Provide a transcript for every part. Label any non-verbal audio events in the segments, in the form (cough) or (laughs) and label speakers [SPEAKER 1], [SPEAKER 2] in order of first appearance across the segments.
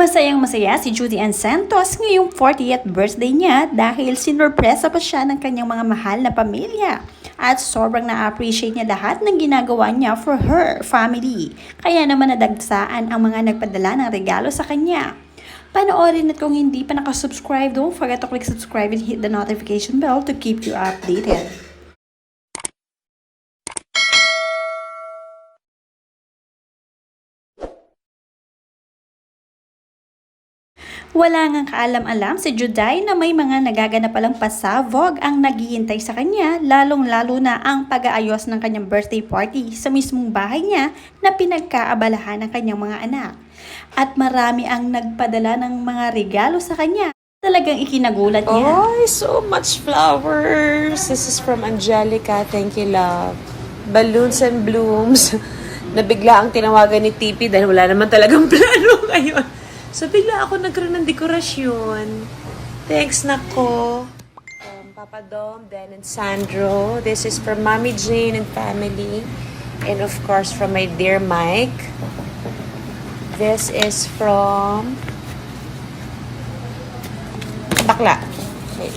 [SPEAKER 1] Masayang masaya si Judy Ann Santos ngayong 40th birthday niya dahil sinurpresa pa siya ng kanyang mga mahal na pamilya. At sobrang na-appreciate niya lahat ng ginagawa niya for her family. Kaya naman nadagsaan ang mga nagpadala ng regalo sa kanya. Panoorin at kung hindi pa nakasubscribe, don't forget to click subscribe and hit the notification bell to keep you updated. Wala ngang kaalam-alam si Juday na may mga nagaganap palang pasabog ang naghihintay sa kanya, lalong-lalo na ang pag-aayos ng kanyang birthday party sa mismong bahay niya na pinagkaabalahan ng kanyang mga anak. At marami ang nagpadala ng mga regalo sa kanya. Talagang ikinagulat niya.
[SPEAKER 2] Oh, so much flowers. This is from Angelica. Thank you, love. Balloons and blooms. (laughs) Nabigla ang tinawagan ni Tipi dahil wala naman talagang plano (laughs) ngayon. So, bigla ako nagkaroon ng dekorasyon. Thanks, nako. From Papa Dom, Dan, and Sandro. This is from Mommy Jane and family. And of course, from my dear Mike. This is from bakla. Wait.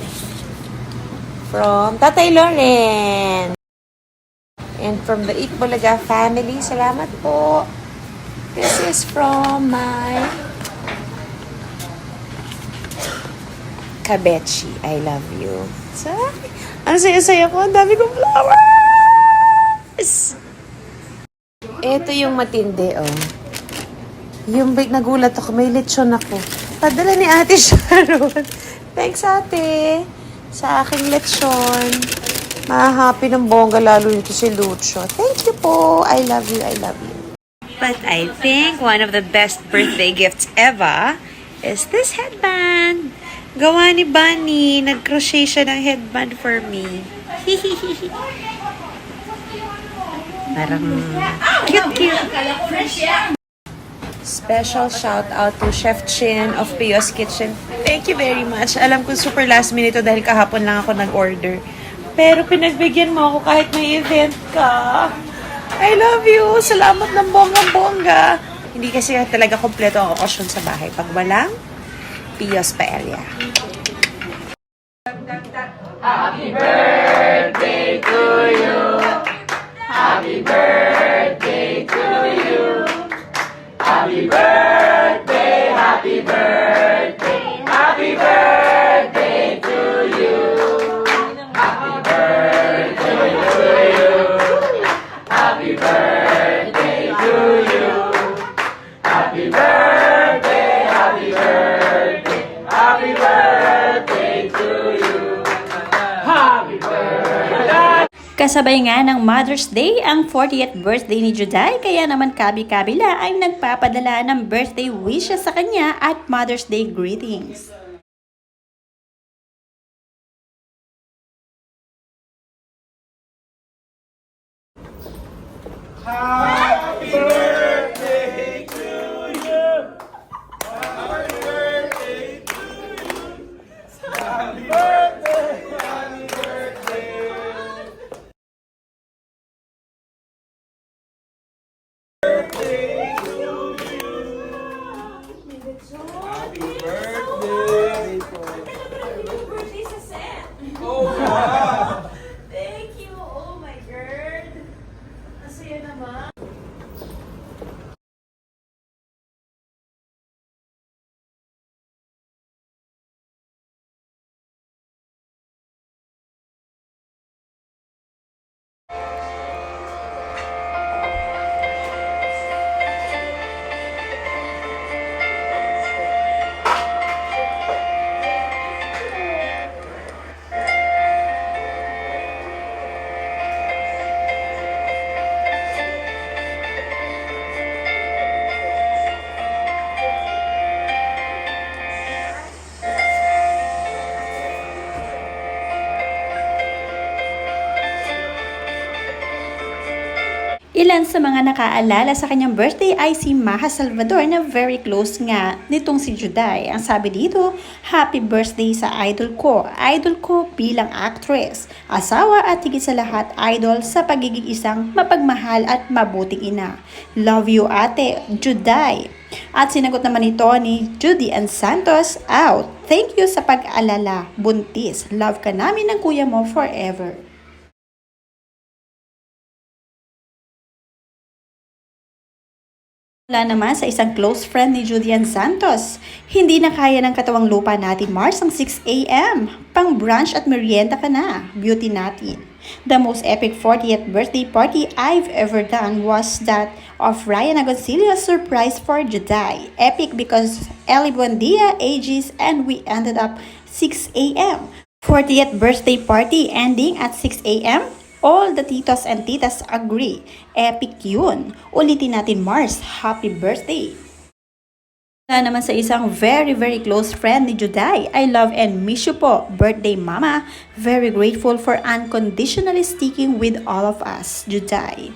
[SPEAKER 2] From Tatay Loren. And from the Ikbulaga family, salamat po. This is from my Kabechi. I love you. So, ang saya-saya ko. Ang dami kong flowers! Ito yung matindi, oh. Yung big nagulat ako, may lechon ako. Padala ni Ate (laughs) Sharon. Thanks, Ate. Sa aking lechon. Mahahappy ng bongga lalo nito si Lucho. Thank you po. I love you, I love you.
[SPEAKER 3] But I think one of the best birthday gifts ever is this headband. Gawa ni Bunny. Nag-crochet siya ng headband for me. (laughs) Parang cute-cute.
[SPEAKER 2] Special shout out to Chef Chin of Pio's Kitchen. Thank you very much. Alam ko super last minute dahil kahapon lang ako nag-order. Pero pinagbigyan mo ako kahit may event ka. I love you. Salamat ng bonggang-bongga. Hindi kasi talaga kompleto ang okasyon sa bahay. Pag walang, Pio's Paella.
[SPEAKER 1] Kasabay nga ng Mother's Day ang 40th birthday ni Juday kaya naman kabi-kabila ay nagpapadala ng birthday wishes sa kanya at Mother's Day greetings. Ilan sa mga nakaalala sa kanyang birthday ay si Maha Salvador na very close nga nitong si Juday. Ang sabi dito, Happy birthday sa idol ko. Idol ko bilang actress, asawa at higit sa lahat idol sa pagiging isang mapagmahal at mabuting ina. Love you ate, Juday. At sinagot naman ito ni Judy and Santos out. Thank you sa pag-alala, buntis. Love ka namin ng kuya mo forever. Wala naman sa isang close friend ni Julian Santos. Hindi na kaya ng katawang lupa natin Mars ang 6 a.m. Pang brunch at merienda ka na. Beauty natin. The most epic 40th birthday party I've ever done was that of Ryan Agoncillo's surprise for Juday. Epic because Ellie Buendia, ages, and we ended up 6 a.m. 40th birthday party ending at 6 a.m. All the titos and titas agree. Epic yun. Ulitin natin Mars, happy birthday! Wala naman sa isang very very close friend ni Juday. I love and miss you po, birthday mama. Very grateful for unconditionally sticking with all of us, Juday.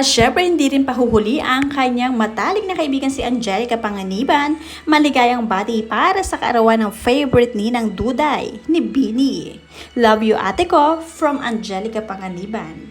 [SPEAKER 1] At syempre hindi rin pahuhuli ang kanyang matalik na kaibigan si Angelica Panganiban. Maligayang bati para sa kaarawan ng favorite ni ng Duday, ni Bini. Love you ate ko from Angelica Panganiban.